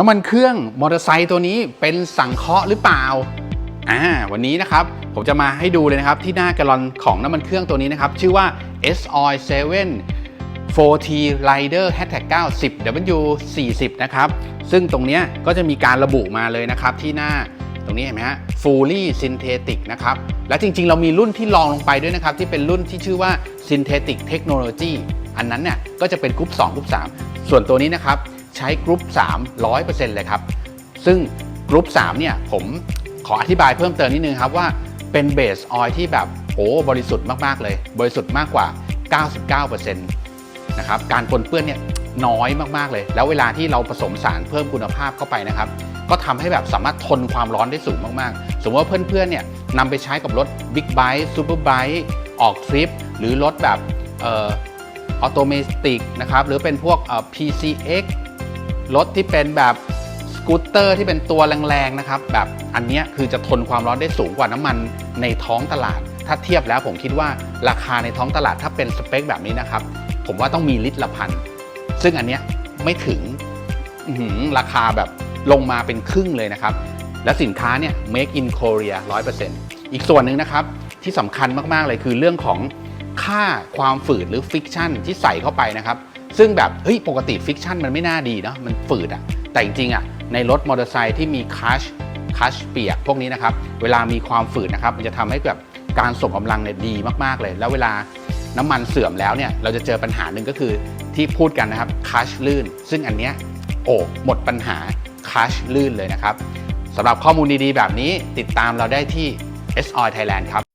น้ำมันเครื่องมอเตอร์ไซค์ตัวนี้เป็นสังเคราะห์หรือเปล่าอ่าวันนี้นะครับผมจะมาให้ดูเลยนะครับที่หน้าแกลลอนของน้ำมันเครื่องตัวนี้นะครับ ชื่อว่า S Oil 7 4T Rider Hashtag 9 10 W 40นะครับ ซึ่งตรงนี้ก็จะมีการระบุมาเลยนะครับที่หน้าตรงนี้เห็นไหมฮะ Fully Synthetic นะครับ และจริงๆ เรามีรุ่นที่รองลงไปด้วยนะครับ ที่เป็นรุ่นที่ชื่อว่า Synthetic Technology อันนั้นเนี่ยก็จะเป็นกรุ๊ป2กรุ๊ป3 ส่วนตัวนี้นะครับ ใช้กรุ๊ป3 100%เลยครับ ซึ่งกรุ๊ป3เนี่ยผมขออธิบายเพิ่มเติมนิดนึงครับว่าเป็นเบสออยที่แบบโอ้บริสุทธิ์มาก ๆ เลย บริสุทธิ์มากกว่า 99%นะครับการปนเปื้อนเนี่ยน้อยมาก ๆ เลย แล้วเวลาที่เราผสมสารเพิ่มคุณภาพเข้าไปนะครับ ก็ทำให้แบบสามารถทนความร้อนได้สูงมาก ๆ สมมติว่าเพื่อน ๆ เนี่ยนำไปใช้กับรถบิ๊กไบค์ซูเปอร์ไบค์ออกทริป หรือรถแบบออโตเมติกนะครับ หรือเป็นพวกเอ่อ PCX รถที่เป็นแบบสกูตเตอร์ที่เป็นตัวแรงๆนะครับแบบอันนี้คือจะทนความร้อนได้สูงกว่าน้ำมันในท้องตลาด ถ้าเทียบแล้วผมคิดว่าราคาในท้องตลาดถ้าเป็นสเปคแบบนี้นะครับผมว่าต้องมีลิตรละพันซึ่งอันเนี้ยไม่ถึงราคาแบบลงมาเป็นครึ่งเลยนะครับ และสินค้าเนี่ย make in Korea 100%อีกส่วนหนึ่งนะครับ ที่สำคัญมาก ๆ เลยคือเรื่องของค่าความฝืดหรือฟิกชันที่ใส่เข้าไปนะครับ ซึ่งแบบเฮ้ยปกติฟิกชันมันไม่น่าดีเนาะมันฝืดอะแต่จริงๆอะในรถมอเตอร์ไซค์ที่มีคัชคัชเปียกพวกนี้นะครับเวลามีความฝืดนะครับมันจะทำให้แบบการส่งกำลังเนี่ยดีมากๆเลย แล้วเวลาน้ำมันเสื่อมแล้วเนี่ยเราจะเจอปัญหาหนึ่งก็คือที่พูดกันนะครับคัชลื่น ซึ่งอันเนี้ยโอ้หมดปัญหาคัชลื่นเลยนะครับสำหรับข้อมูลดีๆ แบบนี้ติดตามเราได้ที่ S Oil Thailand ครับ